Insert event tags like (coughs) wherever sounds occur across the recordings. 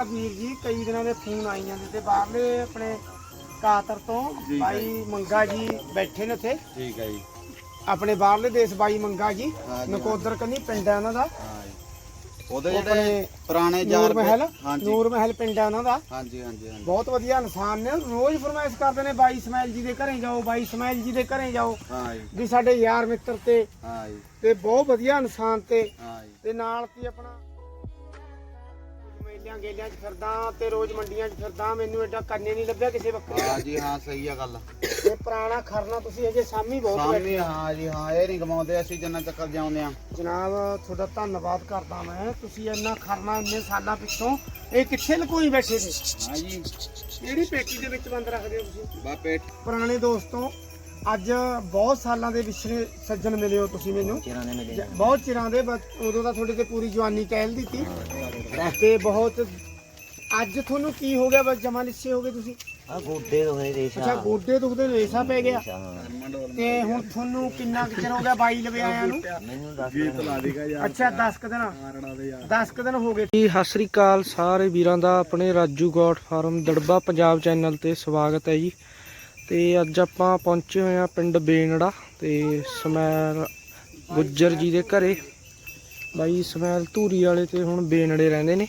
ਵੀਰ ਜੀ ਕਈ ਦਿਨਾਂ ਦੇ ਫੋਨ ਆਈ ਜਾਂਦੇ ਤੇ ਬਾਹਰਲੇ ਆਪਣੇ ਕਾਤਰ ਤੋਂ ਜੀ, ਬਾਈ ਮੰਗਾ ਜੀ ਬੈਠੇ ਨੇ ਉੱਥੇ। ਠੀਕ ਹੈ ਜੀ। ਆਪਣੇ ਬਾਹਰਲੇ ਦੇਸ਼ ਬਾਈ ਮੰਗਾ ਜੀ ਹਾਂ ਜੀ, ਨਕੋਦਰ ਕੰਨੀ ਪਿੰਡ ਹੈ ਉਹਨਾਂ ਦਾ। ਹਾਂ ਜੀ। ਉਹਦੇ ਉਹ ਜਿਹੜੇ ਆਪਣੇ ਪੁਰਾਣੇ ਨੂਰ ਯਾਰ ਮਹਿਲ ਹਾਂਜੀ। ਨੂਰ ਮਹਿਲ ਪਿੰਡ ਹੈ ਉਹਨਾਂ ਦਾ। ਹਾਂਜੀ ਹਾਂਜੀ ਹਾਂਜੀ। ਬਹੁਤ ਵਧੀਆ ਇਨਸਾਨ ਨੇ ਰੋਜ਼ ਫਰਮਾਇਸ਼ ਕਰਦੇ ਨੇ ਬਾਈ ਇਸਮਾਇਲ ਜੀ ਦੇ ਘਰੇ ਜਾਓ ਬਾਈ ਇਸਮਾਇਲ ਜੀ ਦੇ ਘਰੇ ਜਾਓ। ਹਾਂ ਜੀ। ਵੀ ਸਾਡੇ ਯਾਰ ਮਿੱਤਰ ਤੇ ਹਾਂ ਜੀ। ਤੇ ਬਹੁਤ ਵਧੀਆ ਇਨਸਾਨ ਤੇ ਹਾਂ ਜੀ। ਤੇ ਨਾਲ ਕੀ ਆਪਣਾ ਮੇਲਿਆਂ ਗੇਲਿਆਂ 'ਚ ਫਿਰਦਾ ਤੇ ਰੋਜ਼ ਮੰਡੀਆਂ 'ਚ ਫਿਰਦਾ ਮੈਨੂੰ ਐਡਾ ਕੰਨੇ ਨਹੀਂ ਲੱਭਿਆ ਕਿਸੇ ਬੱਕਰੀ ਹਾਂ ਜੀ ਹਾਂ ਸਹੀ ਆ ਗੱਲ। ਤੇ ਪੁਰਾਣਾ ਖਰਨਾ ਤੁਸੀਂ ਅਜੇ ਸਾਮੀ ਬਹੁਤ ਬੈਠੇ ਸਾਮੀ ਹਾਂ। ਜੀ ਹਾਂ ਇਹ ਨਹੀਂ ਕਮਾਉਂਦੇ ਅਸੀਂ ਜਿੰਨਾ ਚੱਕਰ ਜਾਉਂਦੇ ਆ ਜਨਾਬ ਤੁਹਾਡਾ ਧੰਨਵਾਦ ਕਰਦਾ ਮੈਂ। ਤੁਸੀਂ ਇੰਨਾ ਖਰਨਾ ਇੰਨੇ ਸਾਲਾਂ ਪਿੱਛੋਂ ਇਹ ਕਿੱਥੇ ਲਕੋਈ ਬੈਠੇ ਸੀ? ਹਾਂ ਜੀ। ਕਿਹੜੀ ਪੇਟੀ ਦੇ ਵਿੱਚ ਬੰਦ ਰੱਖਦੇ ਹੋ ਤੁਸੀਂ? ਬਾਪੇ ਪੁਰਾਣੇ ਦੋਸਤੋ ਅੱਜ ਬਹੁਤ ਸਾਲਾਂ ਦੇ ਵਿਛੜੇ ਸੱਜਣ ਮਿਲੇ ਹੋ ਤੁਸੀਂ ਮੈਨੂੰ। ਚਿਰਾਂ ਦੇ ਮਿਲੇ ਜ- ਬਹੁਤ ਚਿਰਾਂ ਦੇ ਬਸ ਉਦੋਂ ਤਾਂ ਤੁਹਾਡੇ ਤੇ ਪੂਰੀ ਜਵਾਨੀ ਕਹਿਲ ਦਿੱਤੀ। ਤੇ ਬਹੁਤ ਅੱਜ ਤੁਹਾਨੂੰ ਕੀ ਹੋ ਗਿਆ? ਬਸ ਜਮਾ ਲਿੱਸੇ ਹੋ ਗਏ ਤੁਸੀਂ। ਆ ਗੋਡੇ ਦੋਏ ਰੇਸ਼ਾ। ਅੱਛਾ ਗੋਡੇ ਦੁਖਦੇ ਰੇਸਾ ਪੈ ਗਿਆ। ਤੇ ਹੁਣ ਤੁਹਾਨੂੰ ਕਿੰਨਾ ਕੁ ਚਿਰ ਹੋ ਗਿਆ ਬਾਈ ਲਵੇ ਆਇਆ ਨੂੰ? ਮੈਨੂੰ ਦੱਸ ਦੇ ਅੱਛਾ 10 ਕ ਦਿਨ। 10 ਕ ਦਿਨ ਹੋ ਗਏ। ਜੀ ਸਤਿ ਸ੍ਰੀ ਅਕਾਲ ਸਾਰੇ ਵੀਰਾਂ ਦਾ ਆਪਣੇ Raju goat farm Darba Punjab channel ਤੇ ਸਵਾਗਤ ਹੈ ਜੀ। ਤੇ ਅੱਜ ਆਪਾਂ ਪਹੁੰਚੇ ਹੋਏ ਆ ਪਿੰਡ ਬੇਨੜਾ ਤੇ ਸਮੈਲ ਗੁੱਜਰ ਜੀ ਦੇ ਘਰੇ। ਬਾਈ ਸਮੈਲ ਧੂਰੀ ਵਾਲੇ ਤੇ ਹੁਣ ਬੇਨੜੇ ਰਹਿੰਦੇ ਨੇ।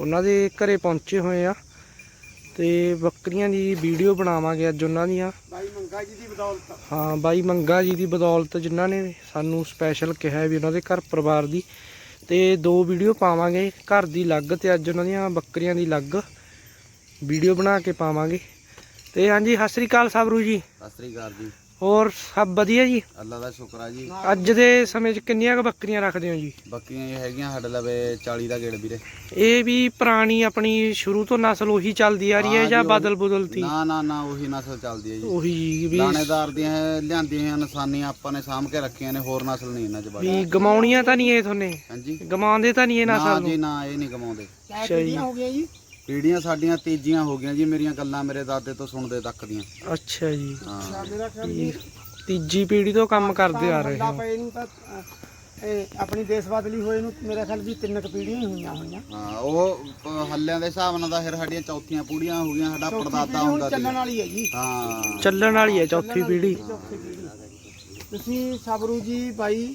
ਉਹਨਾਂ ਦੇ ਘਰੇ ਪਹੁੰਚੇ ਹੋਏ ਆ ਤੇ ਬੱਕਰੀਆਂ ਦੀ ਵੀਡੀਓ ਬਣਾਵਾਂਗੇ ਅੱਜ ਉਹਨਾਂ ਦੀਆਂ। ਬਾਈ ਮੰਗਾ ਜੀ ਦੀ ਬਦੌਲਤ। ਹਾਂ ਬਾਈ ਮੰਗਾ ਜੀ ਦੀ ਬਦੌਲਤ ਜਿਨ੍ਹਾਂ ਨੇ ਸਾਨੂੰ ਸਪੈਸ਼ਲ ਕਿਹਾ ਵੀ ਉਹਨਾਂ ਦੇ ਘਰ ਪਰਿਵਾਰ ਦੀ। ਤੇ ਦੋ ਵੀਡੀਓ ਪਾਵਾਂਗੇ ਘਰ ਦੀ ਅਲੱਗ ਤੇ ਅੱਜ ਉਹਨਾਂ ਦੀਆਂ ਬੱਕਰੀਆਂ ਦੀ ਅਲੱਗ। ਵੀਡੀਓ ਬਣਾ ਕੇ ਪਾਵਾਂਗੇ। ਤੇ ਹਾਂਜੀ ਸਤਿ ਸ੍ਰੀ ਅਕਾਲ ਸਾਬਰੂ ਜੀ। ਸਤਿ ਸ੍ਰੀ ਅਕਾਲ ਜੀ। ਹੋਰ ਸਭ ਵਧੀਆ ਜੀ? ਅੱਲਾ ਦਾ ਸ਼ੁਕਰ ਆ ਜੀ। ਅੱਜ ਦੇ ਸਮੇਂ 'ਚ ਕਿੰਨੀਆਂ ਕੁ ਬੱਕਰੀਆਂ ਰੱਖਦੇ ਹੋ ਜੀ? ਬੱਕਰੀਆਂ ਇਹ ਹੈਗੀਆਂ ਸਾਡੇ ਲਵੇ 40 ਦਾ ਗੇੜ ਵੀਰੇ। ਇਹ ਵੀ ਪੁਰਾਣੀ ਆਪਣੀ ਸ਼ੁਰੂ ਤੋਂ ਨਸਲ ਉਹੀ ਚੱਲਦੀ ਆ ਰਹੀ ਹੈ ਜਾਂ ਬਦਲ ਬਦਲਤੀ ਨਾ ਨਾ ਨਾ ਉਹੀ ਨਸਲ ਚੱਲਦੀ ਹੈ ਜੀ। ਉਹੀ ਜੀ ਵੀ ਲਾਣੇਦਾਰ ਦੀਆਂ ਲਿਆਂਦੀਆਂ ਨਿਸ਼ਾਨੀਆਂ ਆਪਾਂ ਨੇ ਸਾਂਭ ਕੇ ਰੱਖੀਆਂ ਨੇ ਹੋਰ ਨਸਲ ਨਹੀਂ ਇਹਨਾਂ ਚ ਬਾਈ ਵੀ ਗਮਾਉਣੀਆਂ ਤਾਂ ਨਹੀਂ ਇਹ ਤੁਹਾਨੇ? ਹਾਂਜੀ। ਗਮਾਉਂਦੇ ਤਾਂ ਨਹੀਂ ਇਹ ਨਾ ਨਸਲ ਜੀ ਨੂੰ? ਨਾ ਇਹ ਨਹੀਂ ਅੱਛਾ ਜੀ। ਹੋ ਗਿਆ ਜੀ? ਪੀੜੀਆਂ ਸਾਡੀਆਂ ਤੀਜੀਆਂ ਹੋ ਗਈਆਂ ਜੀ ਮੇਰੀਆਂ ਗੱਲਾਂ ਮੇਰੇ ਦਾਦੇ ਤੋਂ ਸੁਣਦੇ ਤੱਕ ਦੀਆਂ। ਅੱਛਾ ਜੀ। ਹਾਂ। ਤੀਜੀ ਪੀੜ੍ਹੀ ਤੋਂ ਕੰਮ ਕਰਦੇ ਆ ਰਹੇ ਹੋ। ਇਹਨੂੰ ਤਾਂ ਇਹ ਆਪਣੀ ਦੇਸ਼ ਬਦਲੀ ਹੋਏ ਨੂੰ ਮੇਰਾ ਖਿਆਲ ਵੀ ਤਿੰਨ ਕੁ ਪੀੜ੍ਹੀਆਂ ਹੀ ਹੋਈਆਂ ਹੋਈਆਂ। ਹਾਂ ਉਹ ਹੱਲਿਆਂ ਦੇ ਹਿਸਾਬ ਨਾਲ ਤਾਂ ਫਿਰ ਸਾਡੀਆਂ ਚੌਥੀਆਂ ਪੂੜੀਆਂ ਹੋ ਗਈਆਂ ਸਾਡਾ ਪੜਦਾਦਾ ਹੁੰਦਾ ਸੀ ਚੱਲਣ ਵਾਲੀ ਹੈ ਜੀ। ਹਾਂ। ਚੱਲਣ ਵਾਲੀ ਹੈ ਚੌਥੀ ਪੀੜ੍ਹੀ। ਤੁਸੀਂ ਸਬਰੂ ਜੀ ਬਾਈ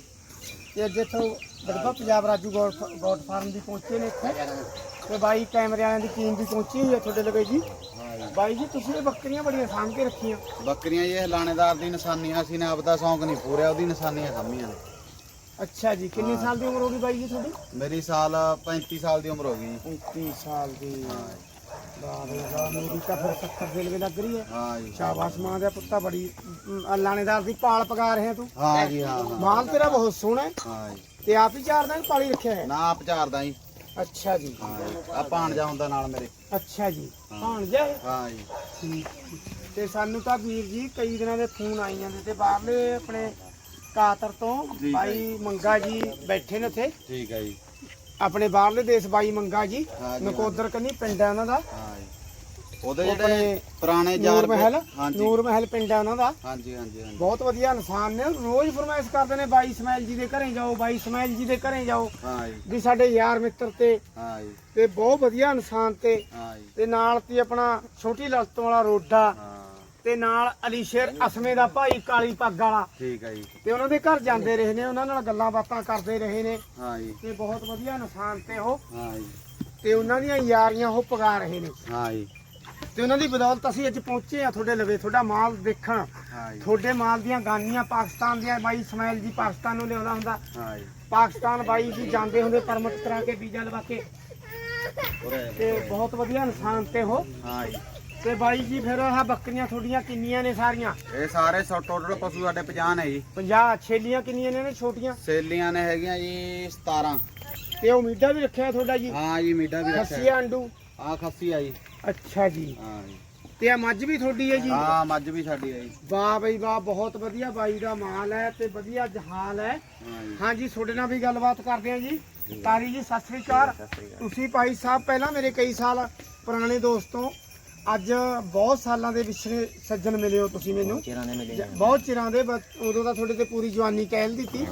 ਤੇ ਅੱਜ ਇੱਥੋਂ Barba Punjab Raju goat goat farm ਦੀ ਪਹੁੰਚੇ ਨੇ ਇੱਥੇ। ਤੇ ਬਾਈ ਕੈਮਰੇ ਵਾਲਿਆਂ ਦੀ ਟੀਮ ਵੀ ਪਹੁੰਚੀ ਹੋਈ ਹੈ ਤੁਹਾਡੇ ਲਵੇ ਜੀ। ਬਾਈ ਜੀ ਤੁਸੀਂ ਇਹ ਬੱਕਰੀਆਂ ਬੜੀਆਂ ਸਾਂਭ ਕੇ ਰੱਖੀਆਂ। ਬੱਕਰੀਆਂ ਇਹ ਲਾਣੇਦਾਰ ਦੀ ਨਿਸ਼ਾਨੀਆਂ ਅਸੀਂ ਨੇ ਆਪਦਾ ਸ਼ੌਂਕ ਨਹੀਂ ਪੂਰਿਆ ਉਹਦੀ ਨਿਸ਼ਾਨੀਆਂ ਸਾਂਭੀਆਂ ਨੇ। ਅੱਛਾ ਜੀ ਕਿੰਨੇ ਸਾਲ ਦੀ ਉਮਰ ਹੋ ਗਈ ਬਾਈ ਜੀ ਤੁਹਾਡੀ? ਮੇਰੀ ਸਾਲ 35 ਸਾਲ ਦੀ ਉਮਰ ਹੋ ਗਈ ਜੀ। 35 ਸਾਲ ਦੀ। ਵਾਹ ਮੇਰੀ ਤਾਂ ਫਿਰ 70 ਦੇ ਲਵੇ ਲੱਗ ਰਹੀ ਹੈ। ਹਾਂ ਜੀ। ਸ਼ਾਬਾਸ਼ ਮਾਂ ਦਾ ਪੁੱਤਾ ਬੜੀ ਲਾਣੇਦਾਰ ਦੀ ਪਾਲ ਪਕਾ ਰਹੇ ਤੂੰ। ਹਾਂ ਜੀ ਹਾਂ ਹਾਂ। ਮਾਲ ਤੇਰਾ ਬਹੁਤ ਸੋਹਣਾ ਹੈ। ਹਾਂ ਜੀ। ਤੇ ਆਪ ਹੀ ਚਾਰ ਦਿਨ ਪਾਲੀ ਰੱਖਿਆ ਹੈ? ਨਾ ਆਪ ਝਾਰਦਾ ਜੀ ਅੱਛਾ ਜੀ। ਹਾਂ ਜੀ ਆ ਭਾਣਜਾ ਹੁੰਦਾ ਨਾਲ ਮੇਰੇ। ਅੱਛਾ ਜੀ। ਹੈ? ਹਾਂ? ਜੀ। ਠੀਕ ਤੇ ਸਾਨੂੰ ਤਾਂ ਵੀਰ ਜੀ ਕਈ ਦਿਨਾਂ ਦੇ ਫੋਨ ਆਈ ਜਾਂਦੇ ਤੇ ਬਾਹਰਲੇ ਆਪਣੇ ਕਾਤਰ ਤੋਂ ਜੀ, ਬਾਈ ਮੰਗਾ ਜੀ ਬੈਠੇ ਨੇ ਉੱਥੇ। ਠੀਕ ਹੈ ਜੀ। ਆਪਣੇ ਬਾਹਰਲੇ ਦੇਸ਼ ਬਾਈ ਮੰਗਾ ਜੀ ਹਾਂ ਜੀ। ਨਕੋਦਰ ਕੰਨੀ ਪਿੰਡ ਹੈ ਉਹਨਾਂ ਦਾ। ਹਾਂ ਜੀ। ਉਹਦੇ ਜਿਹੜੇ ਪੁਰਾਣੇ ਨੂਰ ਯਾਰ ਮਹਿਲ ਹਾਂਜੀ। ਨੂਰ ਮਹਿਲ ਪਿੰਡ ਹੈ ਉਹਨਾਂ ਦਾ। ਹਾਂਜੀ ਹਾਂਜੀ ਹਾਂਜੀ। ਬਹੁਤ ਵਧੀਆ ਇਨਸਾਨ ਨੇ ਰੋਜ਼ ਫਰਮਾਇਸ਼ ਕਰਦੇ ਨੇ ਬਾਈ ਇਸਮਾਇਲ ਜੀ ਦੇ ਘਰੇ ਜਾਓ ਬਾਈ ਇਸਮਾਇਲ ਜੀ ਦੇ ਘਰੇ ਜਾਓ। ਹਾਂ ਜੀ। ਵੀ ਸਾਡੇ ਯਾਰ ਮਿੱਤਰ ਤੇ। ਹਾਂ ਜੀ। ਤੇ ਬਹੁਤ ਵਧੀਆ ਇਨਸਾਨ ਤੇ। ਹਾਂ ਜੀ। ਤੇ ਨਾਲ ਤੀ ਆਪਣਾ ਛੋਟੀ ਲੱਤ ਵਾਲਾ ਰੋਡਾ। ਤੇ ਨਾਲ ਅਲੀਸ਼ੇਰ ਅਸਮੇ ਦਾ ਭਾਈ ਕਾਲੀ ਪੱਗ ਵਾਲਾ। ਠੀਕ ਹੈ ਜੀ। ਤੇ ਉਹਨਾਂ ਦੇ ਘਰ ਜਾਂਦੇ ਰਹੇ ਨੇ ਉਹਨਾਂ ਨਾਲ ਗੱਲਾਂ ਬਾਤਾਂ ਕਰਦੇ ਰਹੇ ਨੇ। ਹਾਂ ਜੀ। ਤੇ ਬਹੁਤ ਵਧੀਆ ਇਨਸਾਨ ਤੇ ਉਹ। ਹਾਂ ਜੀ। ਤੇ ਉਹਨਾਂ ਦੀਆਂ ਯਾਰੀਆਂ ਉਹ ਪਗਾ ਰਹੇ ਨੇ। ਹਾਂ ਜੀ। ਤੇ ਉਹਨਾਂ ਦੀ ਬਦੌਲਤ ਅਸੀਂ ਅੱਜ ਪਹੁੰਚੇ ਆ ਤੁਹਾਡੇ ਲਵੇ ਤੁਹਾਡਾ ਮਾਲ ਦੇਖਣ। ਤੁਹਾਡੇ ਮਾਲ ਦੀਆਂ ਗਾਨੀਆਂ ਪਾਕਿਸਤਾਨ ਦੀਆਂ ਬਾਈ ਇਸਮਾਇਲ ਜੀ ਪਾਕਿਸਤਾਨ ਨੂੰ ਲਿਆਉਂਦਾ ਹੁੰਦਾ। ਪਾਕਿਸਤਾਨ ਬਾਈ ਜੀ ਜਾਂਦੇ ਹੁੰਦੇ ਪਰਮਿਟ ਕਰਾ ਕੇ ਵੀਜ਼ਾ ਲਵਾ ਕੇ। ਤੇ ਬਹੁਤ ਵਧੀਆ ਇਨਸਾਨ ਤੇ ਉਹ। ਹਾਂ ਤੇ ਬਾਈ ਜੀ ਫਿਰ ਆਹ ਬੱਕਰੀਆਂ ਤੁਹਾਡੀਆਂ ਕਿੰਨੀਆਂ ਨੇ ਸਾਰੀਆਂ? ਇਹ ਸਾਰੇ ਟੋਟਲ ਪਸ਼ੂ ਸਾਡੇ 50 ਨੇ ਜੀ। 50 ਛੇਲੀਆਂ ਕਿੰਨੀਆਂ ਨੇ ਨੇ ਛੋਟੀਆਂ? ਸੇਲੀਆਂ ਨੇ ਹੈਗੀਆਂ ਜੀ 17 ਤੇ ਉਮੀਦਾਂ ਵੀ ਰੱਖਿਆ ਤੁਹਾਡਾ ਜੀ? ਹਾਂ ਜੀ ਮੀਡਾ ਵੀ ਰੱਖਿਆ। ਖੱਸੀਆਂ ਅੰਡੂ। ਆ ਖੱਸੀ ਆ ਜੀ। ਅੱਛਾ ਜੀ। ਹਾਂ ਜੀ। ਤੇ ਆ ਮੱਝ ਵੀ ਤੁਹਾਡੀ ਹੈ ਜੀ? ਹਾਂ ਮੱਝ ਵੀ ਸਾਡੀ ਆ ਜੀ। ਵਾਹ ਬਈ ਵਾਹ ਬਹੁਤ ਵਧੀਆ ਬਾਈ ਦਾ ਮਾਲ ਹੈ ਤੇ ਵਧੀਆ ਜਹਾਲ ਹੈ। ਹਾਂ ਜੀ। ਹਾਂਜੀ ਤੁਹਾਡੇ ਨਾਲ ਵੀ ਗੱਲਬਾਤ ਕਰਦੇ ਹਾਂ ਜੀ। ਤਾਰੀ ਜੀ ਸਤਿ ਸ੍ਰੀ ਅਕਾਲ। ਤੁਸੀਂ ਭਾਈ ਸਾਹਿਬ ਪਹਿਲਾਂ ਮੇਰੇ ਕਈ ਸਾਲ ਪੁਰਾਣੇ ਦੋਸਤੋਂ ਅੱਜ ਬਹੁਤ ਸਾਲਾਂ ਦੇ ਵਿਛੜੇ ਸੱਜਣ ਮਿਲੇ ਹੋ ਤੁਸੀਂ ਮੈਨੂੰ। ਚਿਰਾਂ ਦੇ ਮਿਲੇ ਜ- ਬਹੁਤ ਚਿਰਾਂ ਦੇ ਬਸ ਉਦੋਂ ਤਾਂ ਤੁਹਾਡੇ ਤੇ ਪੂਰੀ ਜਵਾਨੀ ਕਹਿਲ ਦਿੱਤੀ।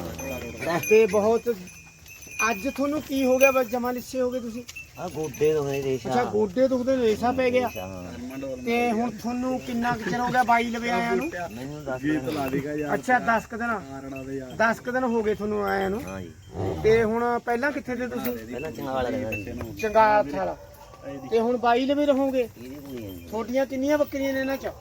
ਤੇ ਬਹੁਤ ਅੱਜ ਤੁਹਾਨੂੰ ਕੀ ਹੋ ਗਿਆ? ਬਸ ਜਮਾ ਲਿੱਸੇ ਹੋ ਗਏ ਤੁਸੀਂ। ਆ ਗੋਡੇ ਦੋਹੇ ਰੇਸ਼ਾ। ਅੱਛਾ ਗੋਡੇ ਦੁਖਦੇ ਰੇਸਾ ਪੈ ਗਿਆ। ਤੇ ਹੁਣ ਤੁਹਾਨੂੰ ਕਿੰਨਾ ਕੁ ਚਿਰ ਹੋ ਗਿਆ ਬਾਈ ਲਵੇ ਆਇਆਂ ਨੂੰ? ਮੈਨੂੰ ਦੱਸ ਗੀਤ ਲਾ ਦੇਗਾ ਯਾਰ। ਅੱਛਾ 10 ਕੁ ਦਿਨ। ਮਾਰਣਾ ਦੇ ਯਾਰ। 10 ਕੁ ਦਿਨ ਹੋ ਗਏ ਤੁਹਾਨੂੰ ਆਇਆਂ ਨੂੰ। ਹਾਂ ਜੀ। ਤੇ ਹੁਣ ਪਹਿਲਾਂ ਕਿੱਥੇ ਤੇ ਤੁਸੀਂ? ਪਹਿਲਾਂ ਚੰਗਾ ਵਾਲਾ ਰਹਿੰਦਾ। ਸੀ ਚੰਗਾਲ ਵਾਲਾ। ਤੇ ਹੁਣ ਬਾਈ ਲਵੇ ਰਹੋਗੇ? ਛੋਟੀਆਂ ਕਿੰਨੀਆਂ ਬੱਕਰੀਆਂ ਨੇ ਇਹਨਾਂ ਚ?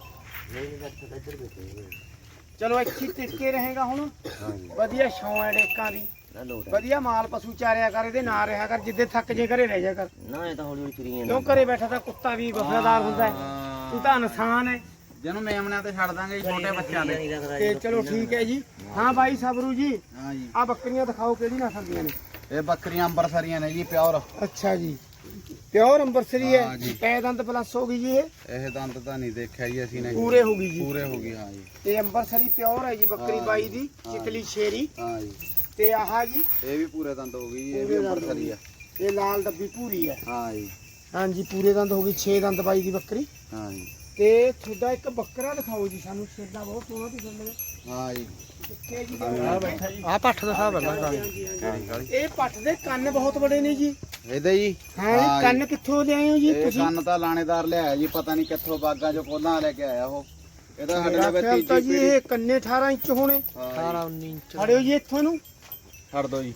ਚਲੋ ਇੱਥੇ ਟਿੱਕੇ ਰਹੇਗਾ ਹੁਣ। ਹਾਂ ਜੀ। ਵਧੀਆ ਛਾਂ ਹੈ ਡੇਕਾਂ ਦੀ। ਨਾ ਲੋਟ ਹੈ। ਵਧੀਆ ਮਾਲ ਪਸ਼ੂ ਚਾਰਿਆ ਕਰ ਇਹਦੇ ਨਾਲ ਰਿਹਾ ਕਰ ਜਿੱਦੇ ਥੱਕ ਜੇ ਘਰੇ ਰਹਿ ਜਾ ਕਰ। ਨਾ ਇਹ ਤਾਂ ਹੌਲੀ ਹੌਲੀ ਫਿਰੀ ਕਿਉਂ ਜਾਂਦਾ ਘਰੇ ਬੈਠਾ ਤਾਂ ਕੁੱਤਾ ਵੀ ਵਫਾਦਾਰ ਹੁੰਦਾ ਹੈ। ਤੂੰ ਤਾਂ ਇਨਸਾਨ ਹੈ। ਜਿਹਨੂੰ ਮੇਮਣਿਆਂ ਤੇ ਛੱਡ ਦਾਂਗੇ ਛੋਟੇ ਬੱਚਿਆਂ ਦੇ। ਤੇ ਚਲੋ ਠੀਕ ਹੈ ਜੀ। ਹਾਂ ਬਾਈ ਸਬਰੂ ਜੀ ਹਾਂ ਜੀ। ਆ ਬੱਕਰੀਆਂ ਦਿਖਾਓ ਕਿਹੜੀ ਨਸਲ ਦੀਆਂ ਨੇ। ਇਹ ਬੱਕਰੀਆਂ ਅੰਬਰਸਰੀਆਂ ਨੇ ਜੀ ਪਿਓਰ। ਅੱਛਾ ਜੀ। ਪਿਓਰ ਅੰਬਰਸਰੀ ਹਾਂ। ਕੈ ਦੰਦ ਪਲੱਸ ਹੋ ਗਈ ਜੀ ਇਹ। ਇਹ ਦੰਦ ਤਾਂ ਨਹੀਂ ਦੇਖਿਆ ਜੀ ਅਸੀਂ ਨੇ। ਪੂਰੇ ਹੋ ਗਈ ਜੀ। ਪੂਰੇ ਹੋ ਗਏ ਹਾਂ ਜੀ। ਤੇ ਅੰਬਰਸਰੀ ਪਿਓਰ ਹੈ ਜੀ ਬੱਕਰੀ। ਬਾਈ ਦੀ। ਚਿਤਲੀ ਸ਼ੇਰੀ ਹਾਂ ਜੀ। ਤੇ ਆਹ ਜੀ ਇਹ ਵੀ ਪੂਰੇ ਦੰਦ ਹੋ ਗਈ ਜੀ ਇਹ ਪੂਰੇ ਵੀ ਦੰਦ ਅੰਬਰਸਰੀ ਆ। ਇਹ ਲਾਲ ਡੱਬੀ ਪੂਰੀ ਹੈ ਹਾਂ ਜੀ। ਹਾਂਜੀ ਪੂਰੇ ਦੰਦ ਹੋ ਗਈ 6 ਦੰਦ ਬਾਈ ਦੀ ਬੱਕਰੀ। ਹਾਂ ਜੀ। ਤੇ ਤੁਹਾਡਾ ਇੱਕ ਬੱਕਰਾ ਦਿਖਾਓ ਜੀ ਸਾਨੂੰ ਛੇਲਾ ਬਹੁਤ ਸੋਹਣਾ ਦਿਖਦਾ ਹੈ ਹਾਂ ਜੀ। ਕਿੱਥੇ ਜੀ ਆ ਬੈਠਾ ਜੀ। ਆ ਪੱਠ ਹਾਂਜੀ। ਕਿਹੜੀ ਕਾਲੀ ਇਹ ਪੱਠ ਦੇ ਕੰਨ ਬਹੁਤ ਬੜੇ ਨੇ ਜੀ। ਇਹਦੇ ਜੀ? ਹਾਂ ਜੀ, ਕੰਨ ਕਿੱਥੋਂ ਲਿਆਏ ਹੋ ਜੀ ਇਹ ਤੁਸੀਂ? ਕੰਨ ਤਾਂ ਲਾਣੇਦਾਰ ਲਿਆਇਆ ਜੀ ਪਤਾ ਨਹੀਂ ਕਿੱਥੋਂ ਬਾਗਾਂ ਚੋਂ ਕੋਲਾਂ ਲੈ ਕੇ ਆਇਆ ਉਹ। ਇਹਦਾ ਸਾਡੇ ਮੇਰਾ ਲਵੇ ਖਿਆਲ ਤਾਂ ਤੀਜੀ ਜੀ ਪੀੜੀ ਇਹ ਕੰਨੇ 18 ਇੰਚ ਹੋਣੇ। 18 19 ਇੰਚ। ਖੜਿਓ ਜੀ ਇੱਥੋਂ ਨੂੰ। ਛੱਡ ਦੋ ਜੀ।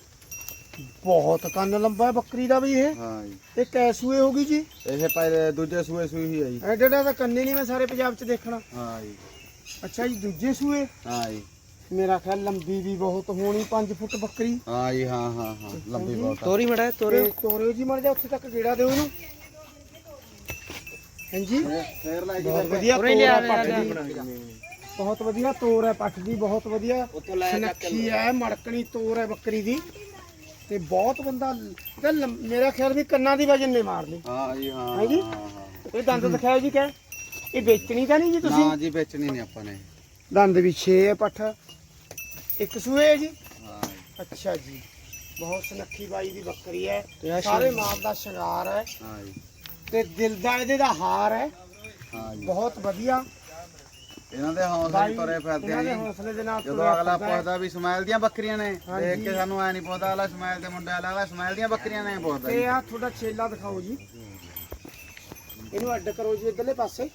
ਬਹੁਤ ਕੰਨ ਲੰਬਾ ਹੈ ਬੱਕਰੀ ਦਾ ਵੀ ਇਹ। ਹਾਂ ਜੀ। ਇਹ ਕੈਸੂਏ ਹੋ ਗਈ ਜੀ। ਇਹ ਪਹਿਲੇ ਦੂਜੇ ਸੂਏ ਸੂਈ ਹੀ ਹੈ ਜੀ। ਐਡਾ ਐਡਾ ਤਾਂ ਕੰਨੇ ਨਹੀਂ ਮੈਂ ਸਾਰੇ ਪੰਜਾਬ 'ਚ ਦੇਖਣਾ। ਹਾਂ ਜੀ। ਅੱਛਾ ਜੀ ਦੂਜੇ ਸੂਏ? ਹਾਂ ਜੀ। ਮੇਰਾ ਖਿਆਲ ਲੰਬੀ ਵੀ ਬਹੁਤ ਹੋਣੀ 5 ਫੁੱਟ ਬੱਕਰੀ। ਹਾਂ ਜੀ ਹਾਂ ਹਾਂ ਹਾਂ ਲੰਬੀ ਬਹੁਤ ਆ। ਤੋਰੀ ਮੜਾ ਤੋਰੀ। ਤੇ ਤੋਰਿਓ ਜੀ ਮਰ ਜਾ ਉੱਥੇ ਤੱਕ ਗੇੜਾ ਦਿਓ ਇਹਨੂੰ। ਹਾਂਜੀ। ਫੇਰ ਲੈ ਜੀ ਬਹੁਤ ਵਧੀਆ ਤੋਰ ਲਿਆ ਦੀ ਬਹੁਤ ਵਧੀਆ ਤੋਰ ਹੈ ਪੱਠ ਦੀ ਬਹੁਤ ਵਧੀਆ। ਸੁਨੱਖੀ ਹੈ ਮੜਕਣੀ ਤੋਰ ਹੈ ਬੱਕਰੀ ਦੀ। ਤੇ ਬਹੁਤ ਬੰਦਾ ਤੇ ਲੰ- ਮੇਰਾ ਖਿਆਲ ਵੀ ਕੰਨਾਂ ਦੀ ਵਜਨ ਨੇ ਮਾਰ ਲਈ ਹਾਂ ਜੀ ਹਾਂ ਹੈ ਜੀ? ਹਾਂ, ਹਾਂ। ਇਹ ਦੰਦ ਦਿਖਾਓ ਜੀ ਕਹਿ। ਇਹ ਵੇਚਣੀ ਤਾਂ ਨਹੀਂ ਜੀ ਨਾ ਤੁਸੀਂ ਜੀ ਵੇਚਣੀ ਨਹੀਂ ਆਪਾਂ ਨੇ। ਦੰਦ ਵੀ 6 ਹੈ ਪੱਠ। ਇੱਕ ਸੂਏ ਹੈ ਜੀ? ਹਾਂ। ਅੱਛਾ ਜੀ। ਬਹੁਤ ਸੁਨੱਖੀ ਬਾਈ ਦੀ ਬੱਕਰੀ ਹੈ। ਆਹ ਸਾਰੇ ਮਾਲ ਦਾ ਸ਼ਿੰਗਾਰ ਹੈ। ਹਾਂ ਜੀ। ਤੇ ਦਿਲ ਦਾ ਇਹਦੇ ਦਾ ਹਾਰ ਹੈ। ਹਾਂ ਜੀ। ਬਹੁਤ ਵਧੀਆ। ਇਹਨਾਂ ਦੇ ਹੌਸਲੇ ਬਾਈ ਤੁਰੇ ਫਿਰਦੇ ਆ ਇਹਨਾਂ ਦੇ ਜੀ। ਹੌਸਲੇ ਦੇ ਨਾਲ ਜਦੋਂ ਅਗਲਾ। ਪੁੱਛਦਾ ਵੀ ਸਮਾਈਲ ਦੀਆਂ ਬੱਕਰੀਆਂ ਨੇ। ਦੇਖ ਕੇ ਸਾਨੂੰ ਐ ਨਹੀਂ ਪਤਾ ਅਗਲਾ ਸਮਾਈਲ ਦੇ ਮੁੰਡੇ ਵਾਲਾ ਅਗਲਾ ਸਮਾਈਲ ਦੀਆਂ ਬੱਕਰੀਆਂ ਨੇ ਪੁੱਛਦਾ ਤੇ ਆ ਤੁਹਾਡਾ ਛੇਲਾ ਦਿਖਾਓ ਜੀ। ਇਹਨੂੰ ਅੱਡ ਕਰੋ ਜੀ ਇਧਰਲੇ ਪਾਸੇ।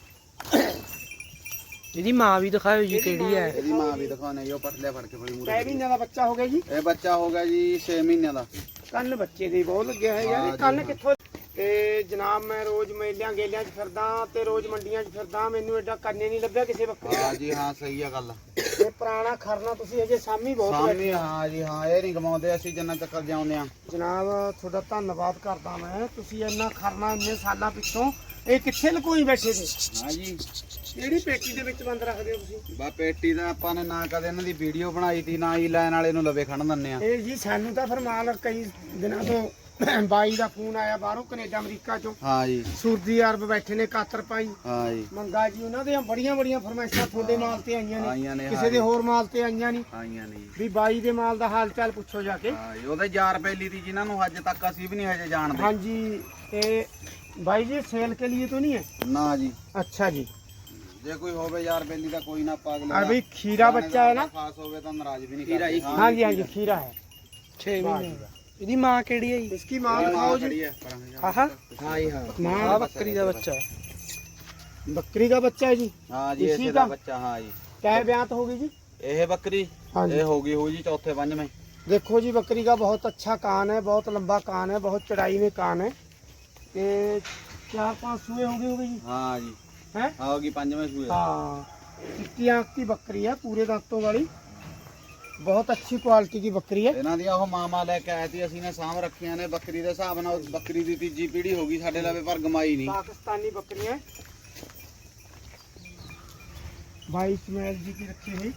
ਇਹਦੀ ਮਾਂ ਵੀ ਦਿਖਾਓ ਜੀ ਕਿਹੜੀ ਹੈ। ਇਹਦੀ ਮਾਂ ਵੀ ਦਿਖਾਉਣੇ ਜੀ। ਉਹ ਪਟਲੇ ਫੜ ਕੇ ਬੜੀ ਮੂਰੇ ਮਹੀਨਿਆਂ ਦਾ ਬੱਚਾ ਹੋ ਗਿਆ ਜੀ। ਇਹ ਬੱਚਾ ਹੋ ਗਿਆ ਜੀ 6 ਮਹੀਨਿਆਂ ਦਾ। ਕੰਨ ਬੱਚੇ ਦੇ ਬਹੁਤ ਲੱਗਿਆ ਹੈ ਯਾਰ ਇਹ ਕੰਨ। ਕਿੱਥੋਂ ਤੇ ਜਨਾਬ ਮੈਂ ਰੋਜ਼ ਮੇਲਿਆਂ ਗੇਲਿਆਂ 'ਚ ਫਿਰਦਾ ਤੇ ਰੋਜ਼ ਮੰਡੀਆਂ 'ਚ ਫਿਰਦਾ ਮੈਨੂੰ ਐਡਾ ਕੰਨੇ ਨਹੀਂ ਲੱਭਿਆ ਕਿਸੇ ਦਾ। ਹਾਂ ਜੀ ਹਾਂ ਸਹੀ ਆ ਗੱਲ। ਇਹ ਪੁਰਾਣਾ ਖਰਨਾ ਤੁਸੀਂ ਅਜੇ ਸਾਮੀ ਬਹੁਤ ਸਾਹਮਣੇ ਹਾਂ ਜੀ ਹਾਂ ਇਹ ਨਹੀਂ ਗਵਾਉਂਦੇ ਅਸੀਂ ਜਿੰਨਾ ਚੱਕਰ ਜਾਉਂਦੇ ਆ ਜਨਾਬ ਤੁਹਾਡਾ ਧੰਨਵਾਦ ਕਰਦਾ ਮੈਂ ਤੁਸੀਂ ਇੰਨਾ ਖਰਨਾ ਇੰਨੇ ਸਾਲਾਂ ਪਿੱਛੋਂ ਇਹ ਕਿੱਥੇ ਲੁਕੋਈ ਬੈਠੇ ਸੀ? ਹਾਂ ਜੀ। ਕਿਹੜੀ ਪੇਟੀ ਦੇ ਵਿੱਚ ਬੰਦ ਰੱਖਦੇ ਹੋ ਤੁਸੀਂ? ਬਾ ਪੇਟੀ ਦਾ ਆਪਾਂ ਨੇ ਨਾ ਕਦੇ ਇਹਨਾਂ ਦੀ ਵੀਡੀਓ ਬਣਾਈ ਤੀ ਨਾ ਹੀ ਲੈਣ ਵਾਲੇ ਨੂੰ ਲਵੇ ਖੜਨ ਦਿੰਨੇ ਆ ਇਹ ਜੀ ਸਾਨੂੰ ਤਾਂ ਫਿਰ ਮਾਲ ਕਈ ਦਿਨਾਂ ਤੋਂ ਬਾਈ ਦਾ ਫੋਨ ਆਇਆ ਬਾਹਰੋਂ ਕੈਨੇਡਾ ਅਮਰੀਕਾ ਚੋਂ। ਹਾਂ ਜੀ। ਸੂਰਜੀ ਅਰਬ ਬੈਠੇ ਨੇ ਕਾਤਰ ਪਾਈ ਹਾਂ ਜੀ। ਮੰਗਾ ਜੀ ਉਹਨਾਂ ਦੇ ਬੜੀਆਂ ਬੜੀਆਂ ਫਰਮਾਇਸ਼ਾਂ ਤੁਹਾਡੇ ਮਾਲ ਤੇ ਆਈਆਂ ਨੇ। ਕਿਸੇ ਦੇ ਹੋਰ ਮਾਲ ਤੇ ਆਈਆਂ ਨਹੀਂ। ਆਈਆਂ ਨਹੀਂ ਵੀ ਬਾਈ ਦੇ ਮਾਲ ਦਾ ਹਾਲ ਚਾਲ ਪੁੱਛੋ ਜਾ ਕੇ। ਹਾਂ ਜੀ ਉਹਦੇ 1000 ਰੁਪਏ ਦੀ ਜਿਨ੍ਹਾਂ ਨੂੰ ਅੱਜ ਤੱਕ ਅਸੀਂ ਵੀ ਨਹੀਂ ਹਜੇ ਜਾਣਦੇ। ਹਾਂ ਜੀ ਤੇ ਬਾਈ ਜੀ ਸੇਲ ਕੇ ਲਈ ਤਾਂ ਨਹੀਂ ਹੈ? ਨਾ ਜੀ। ਅੱਛਾ ਜੀ। ਜੇ ਕੋਈ ਹੋਵੇ ਯਾਰ ਬੇਲੀ ਦਾ ਕੋਈ ਨਾ ਪਾਗਲ ਆ ਵੀ ਖੀਰਾ ਬੱਚਾ ਹੈ ਨਾ। ਖਾਸ ਹੋਵੇ ਤਾਂ ਨਾਰਾਜ਼ ਵੀ ਨਹੀਂ ਕਰਦੇ। ਹਾਂਜੀ ਹਾਂਜੀ ਖੀਰਾ। ਹੈ। 6 ਮਹੀਨੇ ਦਾ ਇਹਦੀ ਮਾਂ ਕਿਹੜੀ ਹੈ ਜੀ इसकी माल दिखाओ जी ਆਹਾ ਹਾਂ ਜੀ ਹਾਂ ਆ मां ਬੱਕਰੀ ਦਾ ਬੱਚਾ बकरी का बच्चा है जी ਹਾਂ ਜੀ इसी ਇਸੇ ਦਾ का? ਬੱਚਾ ਹਾਂ ਜੀ क्या ब्यात होगी जी ਇਹ ਬੱਕਰੀ हाँ जी ਇਹ ਹੋ ਗਈ ਹੋ ਜੀ ਚੌਥੇ ਪੰਜਵੇਂ देखो जी बकरी का बहुत अच्छा कान है बहुत लंबा कान है बहुत चढ़ाई में कान है ते चार पांच सुए होंगे होगी जी ਹਾਂ ਜੀ हैं ਹਾਂ ਹੋ ਗਈ ਪੰਜਵੇਂ ਸੂਏ हाँ चिट्टी आंख की बकरी है पूरे दांतों वाली बहुत अच्छी क्वालिटी की बकरी है ਇਹਨਾਂ ਦੀਆਂ ਉਹ ਮਾਮਾ ਲੈ ਕੇ ਆਏ ਸੀ ਅਸੀਂ ਨੇ ਸਾਂਭ ਰੱਖੀਆਂ ਨੇ ਬੱਕਰੀ ਦੇ ਹਿਸਾਬ ਨਾਲ ਬੱਕਰੀ ਦੀ ਤੀਜੀ ਪੀੜ੍ਹੀ ਹੋ ਗਈ ਸਾਡੇ ਲਵੇ ਪਰ ਗਮਾਈ ਨਹੀਂ पाकिस्तानी बकरियां भाई इसमाइल जी की रखी हुई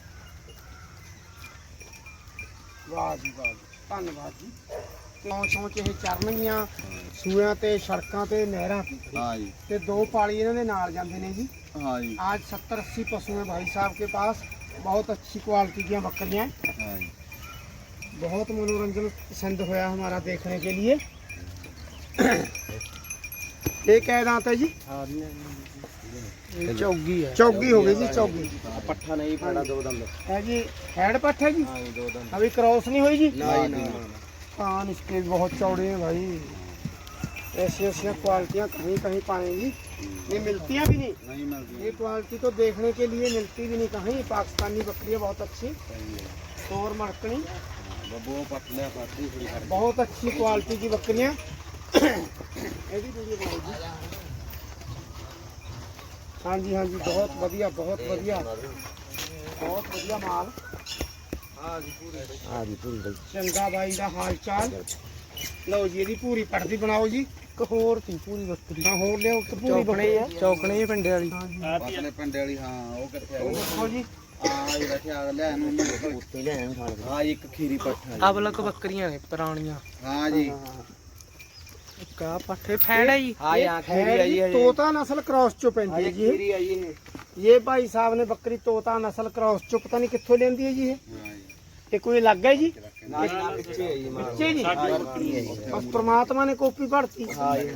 ਵਾਹ ਜੀ ਵਾਹ ਜੀ ਧੰਨਵਾਦ ਜੀ ਕਿਉਂ ਸੋਚ ਇਹ ਚਰਨਗੀਆਂ ਸੂਆਂ ਤੇ ਸੜਕਾਂ ਤੇ ਨਹਿਰਾਂ ਤੇ ਹਾਂ ਜੀ ਤੇ ਦੋ ਪਾਲੀ ਇਹਨਾਂ ਦੇ ਨਾਲ ਜਾਂਦੇ ਨੇ ਜੀ ਹਾਂ ਜੀ आज सत्तर अस्सी पशु हैं भाई साहब के पास बहुत अच्छी क्वालिटी की बकरियां हैं ਹਾਂ ਜੀ हाँ। बहुत मनोरंजन पसंद होया हमारा देखने के लिए। ये कह दांत हाँ, है जी चौगी है चौगी हो। गई जी हाँ, चौगी पट्ठा नहीं पड़ा दो दंद है जी हेड पट्ठा है जी? दो दंद अभी क्रॉस नहीं हुई जी? कान इसके बहुत चौड़े हैं भाई। ऐसी ऐसी क्वालिटियाँ कहीं कहीं पाएँगी। ये मिलती भी नहीं? नहीं मिलती। ये क्वालिटी तो देखने के लिए मिलती भी नहीं कहीं। पाकिस्तानी बकरियाँ बहुत अच्छी। ਸਹੀ ਹੈ तोर मड़कनी ਬੱਬੂ ਉਹ ਪੱਟ ਲਿਆ ਪਾਤੀ ਥੋੜੀ ਕਰ बहुत अच्छी क्वालिटी की बकरियाँ ये भी वीडियो बनाओ जी हाँ जी हाँ जी बहुत बढ़िया बहुत बढ़िया बहुत बढ़िया माल ਆ ਜੀ ਪੂਰੀ ਬਈ ਚੰਗਾ ਬਾਈ ਦਾ ਹਾਲ ਚਾਲ ਲਓ ਜੀ ਇਹਦੀ ਪੂਰੀ ਪੜਦੀ ਬਣਾਓ ਜੀ ਇੱਕ ਹੋਰ ਤੀ ਪੂਰੀ ਬੱਕਰੀ ਹਾਂ ਹੋਰ ਲਿਓ ਇੱਕ ਪੂਰੀ ਚੌਕਣੇ ਬੱਕਰੀ ਆ ਚੌਕਣੇ ਜਿਹੇ ਪਿੰਡੇ ਵਾਲੀ ਪਤਲੇ ਪਿੰਡੇ ਵਾਲੀ ਹਾਂ ਉਹ ਕਿੱਥੇ ਆ ਉਹ ਦੇਖੋ ਜੀ ਆਈ ਤੋਤਾ ਨਸਲ ਕ੍ਰਾਸ ਚੋਂ ਪੈਂਦੀ ਹੈ ਜੀ ਬੱਕਰੀ ਤੋਤਾ ਨਸਲ ਕ੍ਰਾਸ ਚੋਂ ਪਤਾ ਨਹੀਂ ਕਿੱਥੋਂ ਲੈਂਦੀ ਹੈ ਜੀ ਇਹ। ਇਹ ਕੋਈ ਅਲੱਗ ਹੈ ਜੀ? ਨਾ ਨਾ ਪਿੱਛੇ ਹੈ ਜੀ ਪਿੱਛੇ ਜੀ? ਬਸ ਨੇ ਕਾਪੀ ਭਰਤੀ। ਹਾਂ ਜੀ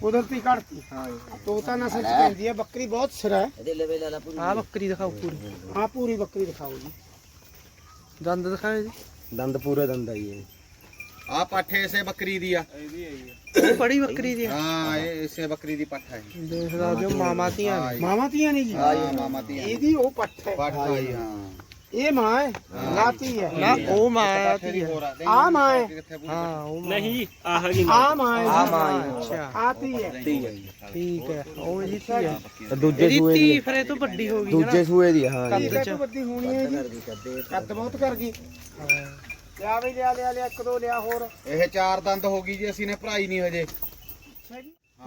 ਕੁਦਰਤੀ ਘੜਤੀ। ਹਾਂ ਤੋਤਾ ਨਸਲ ਚ ਪੈਂਦੀ ਹੈ ਬੱਕਰੀ ਬਹੁਤ ਸਿਰਾ ਹੈ। ਇਹਦੇ ਲਵੇ ਲਾਲਾ ਪੂਰੀ ਆ ਬੱਕਰੀ ਦਿਖਾਓ ਪੂਰੀ। ਹਾਂ ਪੂਰੀ ਬੱਕਰੀ ਦਿਖਾਓ ਜੀ। ਦੰਦ ਦਿਖਾਓ ਜੀ। ਦੰਦ ਪੂਰੇ ਦੰਦ ਆਈ ਹੈ ਆ ਪਾਠੇ ਇਸੇ ਬੱਕਰੀ ਦੀ ਆ। ਇਹਦੀ ਆਈ ਹੈ ਉਹ ਬੜੀ ਬੱਕਰੀ ਦੀ ਆ। ਹਾਂ ਇਹ ਇਸੇ ਬੱਕਰੀ ਦੀ ਪੱਠ ਹੈ ਦੇਖ ਸਕਦੇ ਹੋ ਮਾਮਾ ਧੀਆਂ ਨੇ। ਮਾਵਾਂ ਧੀਆਂ ਨੇ ਜੀ? ਹਾਂ ਜੀ, ਮਾਮਾ ਦੀ ਇਹਦੀ ਉਹ ਪੱਠ ਹੈ। ਪੱਠ ਆਈ ਹਾਂ। ਇਹ ਮਾਂ ਹੈ ਲਾਤੀ ਹੈ। ਨਾ ਉਹ ਮਾਂ ਧੀ ਹੈ। ਆ ਆ ਮਾਂ ਹੈ। ਹਾਂ ਉਹ ਨਹੀਂ ਆ ਮਾਂ ਹੈ ਆ। ਮਾਂ ਹੈ, ਅੱਛਾ। ਆਤੀ ਹੈ। ਠੀਕ ਹੈ ਉਹ ਇਹਦੀ ਧੀ ਹੈ। ਤੇ ਦੂਜੇ ਸੂਏ ਧੀ ਦੀ ਫਿਰ ਇਹ ਤੋਂ ਵੱਡੀ ਹੋ ਗਈ ਹੈ ਦੂਜੇ ਸੂਏ ਦੀ ਹਾਂ ਜੀ। ਕੱਦ ਤੋਂ ਵੱਡੀ ਹੋਣੀ ਹੈ ਜੀ। ਕੱਦ ਬਹੁਤ ਕਰ ਗਈ। ਹਾਂ। ਲਿਆ ਵੀ ਲਿਆ ਲਿਆ ਲਿਆ ਇੱਕ ਦੋ ਲਿਆ ਹੋਰ। ਇਹ ਚਾਰ ਦੰਦ ਹੋ ਗਈ ਜੀ ਅਸੀਂ ਨੇ ਭਰਾਈ ਨਹੀਂ ਹਜੇ।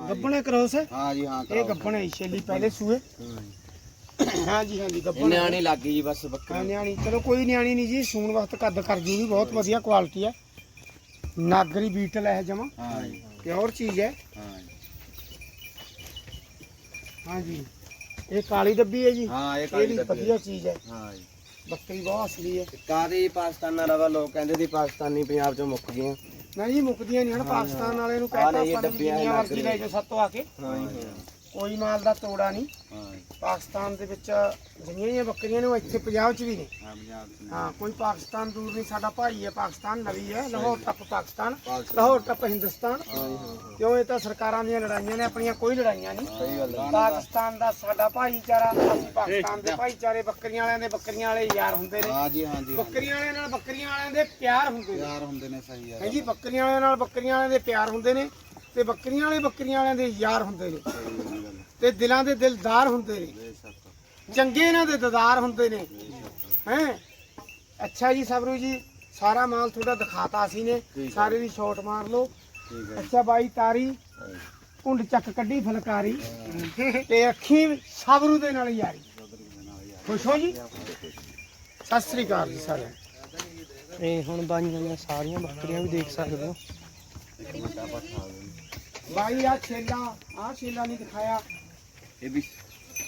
ਗੱਬਣੇ ਕਰੋਸ ਹੈ? ਹਾਂ ਜੀ ਹਾਂ ਇਹ। ਗੱਬਣੇ ਛੇਲੀ ਪਹਿਲੇ ਸੂਏ। ਹਾਂ ਜੀ ਹਾਂ ਜੀ ਗੱਬਣ ਨਿਆਣੀ ਲੱਗ ਗਈ ਜੀ ਬਸ ਬੱਕਰੀ। ਨਿਆਣੀ। ਚਲੋ ਕੋਈ ਨਿਆਣੀ ਨਹੀਂ ਜੀ ਸੂਣ ਵਕਤ ਕੱਦ ਕਰ ਜੂਗੀ ਬਹੁਤ ਵਧੀਆ ਕੁਆਲਿਟੀ ਹੈ। ਨਾਗਰੀ ਬੀਟਲ ਹੈ ਜਮਾ। ਹਾਂ ਜੀ। ਪਿਓਰ ਚੀਜ਼ ਹੈ। ਹਾਂ ਜੀ। ਇਹ ਕਾਲੀ ਡੱਬੀ ਹੈ ਜੀ। ਹਾਂ ਇਹ ਇਹ ਕਾਲੀ ਵੀ ਡੱਬੀ ਵਧੀਆ ਚੀਜ਼ ਹੈ। ਹਾਂ ਜੀ। ਬੱਕਰੀ ਬਹੁਤ ਅਸਲੀ ਹੈ। ਕਾਦੀ ਪਾਕਿਸਤਾਨ ਰਵਾ ਲੋਕ ਕਹਿੰਦੇ ਸੀ ਪਾਕਿਸਤਾਨੀ ਪੰਜਾਬ ਚੋਂ ਮੁੱਕ ਗਏ ਨਹੀਂ ਜੀ ਮੁੱਕਦੀਆਂ ਨਹੀਂ ਹਨ। ਪਾਕਿਸਤਾਨ ਵਾਲੇ ਨੂੰ ਆਹ ਕਹਿੰਦਾ ਨਹੀਂ, ਇਹ ਆਪਾਂ ਨੇ ਡੱਬੀਆਂ ਜਿੰਨੀਆਂ ਲੱਗ ਮਰਜ਼ੀ ਲੈ ਜਾਓ ਸਾਤੋਂ ਆ ਕੇ। ਹਾਂ ਜੀ ਕੋਈ ਮਾਲ ਦਾ ਤੋੜਾ ਨਹੀਂ। ਪਾਕਿਸਤਾਨ ਦੇ ਵਿੱਚ ਜਿੰਨੀਆਂ ਜਿਹੀਆਂ ਬੱਕਰੀਆਂ ਨੇ ਉਹ ਇੱਥੇ ਪੰਜਾਬ 'ਚ ਵੀ ਨੇ। ਹਾਂ ਪੰਜਾਬ ਚ। ਹਾਂ ਕੋਈ ਪਾਕਿਸਤਾਨ ਦੂਰ ਨਹੀਂ ਸਾਡਾ ਭਾਈ ਹੈ ਪਾਕਿਸਤਾਨ ਨਵੀ ਹੈ ਲਾਹੌਰ ਟੱਪ ਪਾਕਿਸਤਾਨ। ਲਾਹੌਰ ਟੱਪ ਹਿੰਦੁਸਤਾਨ। ਕਿਉਂ ਇਹ ਤਾਂ ਸਰਕਾਰਾਂ ਦੀਆਂ ਲੜਾਈਆਂ ਨੇ ਆਪਣੀਆਂ ਕੋਈ ਲੜਾਈਆਂ ਨਹੀਂ। ਪਾਕਿਸਤਾਨ ਦਾ ਸਾਡਾ ਭਾਈਚਾਰਾ ਅਸੀਂ ਪਾਕਿਸਤਾਨ ਦੇ ਭਾਈਚਾਰੇ ਬੱਕਰੀਆਂ ਵਾਲਿਆਂ ਦੇ ਬੱਕਰੀਆਂ ਵਾਲੇ ਯਾਰ ਹੁੰਦੇ ਨੇ। ਹਾਂ ਜੀ ਹਾਂ ਜੀ ਬੱਕਰੀਆਂ ਵਾਲਿਆਂ ਨਾਲ ਬੱਕਰੀਆਂ ਵਾਲਿਆਂ ਦੇ ਪਿਆਰ ਹੁੰਦੇ ਨੇ। ਪਿਆਰ ਹੁੰਦੇ ਨੇ ਸਹੀ ਹੈ ਹੈ ਜੀ ਬੱਕਰੀਆਂ ਵਾਲਿਆਂ ਨਾਲ ਬੱਕਰੀਆਂ ਵਾਲਿਆਂ ਦੇ ਪਿਆਰ ਹੁੰਦੇ ਨੇ। ਤੇ ਬੱਕਰੀਆਂ ਵਾਲੇ ਬੱਕਰੀਆਂ ਵਾਲਿਆਂ ਦੇ ਯਾਰ ਹੁੰਦੇ ਨੇ। ਤੇ ਦਿਲਾਂ ਦੇ ਦਿਲਦਾਰ ਹੁੰਦੇ ਨੇ। ਚੰਗੇ ਇਹਨਾਂ ਦੇ ਦਦਾਰ ਹੁੰਦੇ ਨੇ। ਹੈ? ਅੱਛਾ ਜੀ ਸਬਰੂ ਜੀ ਸਾਰਾ ਮਾਲ ਤੁਹਾਡਾ ਦਿਖਾਤਾ ਅਸੀਂ ਨੇ। ਸਾਰੇ ਦੀ ਸ਼ਾਟ ਮਾਰ ਲਓ। ਅੱਛਾ ਬਾਈ ਤਾਰੀ ਕੁੰਡ ਚੱਕ ਕੱਢੀ ਫਲਕਾਰੀ। ਤੇ ਅੱਖੀ ਸਬਰੂ ਦੇ ਨਾਲ ਯਾਰੀ। ਖੁਸ਼ ਹੋ ਜੀ? ਸਤਿ ਸ੍ਰੀ ਅਕਾਲ ਜੀ ਸਾਰਿਆਂ। ਇਹ ਹੁਣ ਬਾਈਆਂ ਦੀਆਂ ਸਾਰੀਆਂ ਬੱਕਰੀਆਂ ਵੀ ਦੇਖ ਸਕਦੇ ਹੋ। भाई आज शेला हाँ शेला नहीं दिखाया। ये भी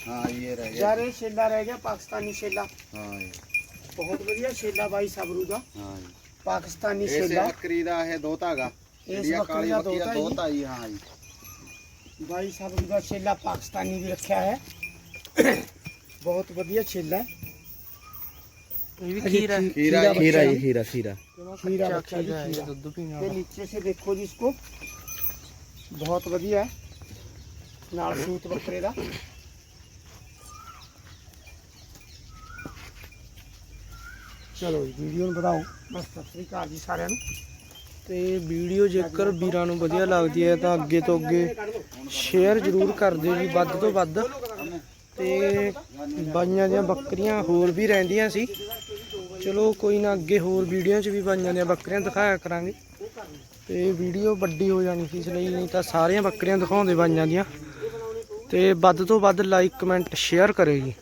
हाँ ये रह गया। रह गया पाकिस्तानी शेला हाँ बहुत बढ़िया छेला भाई साबरू का। हाँ पाकिस्तानी छेला है दोता का। दोता ही दोता ही हाँ भाई साबरू का छेला पाकिस्तानी भी रखा है। (coughs) बहुत बढ़िया छेला खीरा खीरा खीरा खीरा खीरा खीरा। खीरा नीचे से देखो जिसको ਬਹੁਤ ਵਧੀਆ ਨਾਲ ਸੂਤ ਬੱਕਰੇ ਦਾ। ਚਲੋ ਜੀ ਵੀਡੀਓ ਨੂੰ ਵਧਾਓ। ਬਸ ਸਤਿ ਸ੍ਰੀ ਅਕਾਲ ਜੀ ਸਾਰਿਆਂ ਨੂੰ। ਤੇ ਵੀਡੀਓ ਜੇਕਰ ਵੀਰਾਂ ਨੂੰ ਵਧੀਆ ਲੱਗਦੀ ਹੈ ਤਾਂ ਅੱਗੇ ਤੋਂ ਅੱਗੇ ਸ਼ੇਅਰ ਜ਼ਰੂਰ ਕਰ ਦਿਓ ਜੀ ਵੱਧ ਤੋਂ ਵੱਧ। ਤੇ ਬਾਈਆਂ ਦੀਆਂ ਬੱਕਰੀਆਂ ਹੋਰ ਵੀ ਰਹਿੰਦੀਆਂ ਸੀ। ਚਲੋ ਕੋਈ ਨਾ ਅੱਗੇ ਹੋਰ ਵੀਡੀਓ 'ਚ ਵੀ ਬਾਈਆਂ ਦੀਆਂ ਬੱਕਰੀਆਂ ਦਿਖਾਇਆ ਕਰਾਂਗੇ। ਤੇ ਵੀਡੀਓ ਵੱਡੀ ਹੋ ਜਾਣੀ ਸੀ ਇਸ ਲਈ ਨਹੀਂ ਤਾਂ ਸਾਰੀਆਂ ਬੱਕਰੀਆਂ ਦਿਖਾਉਂਦੇ ਬਾਈਆਂ ਦੀਆਂ। ਤੇ ਵੱਧ ਤੋਂ ਵੱਧ ਲਾਈਕ ਕਮੈਂਟ ਸ਼ੇਅਰ ਕਰਿਓ ਜੀ।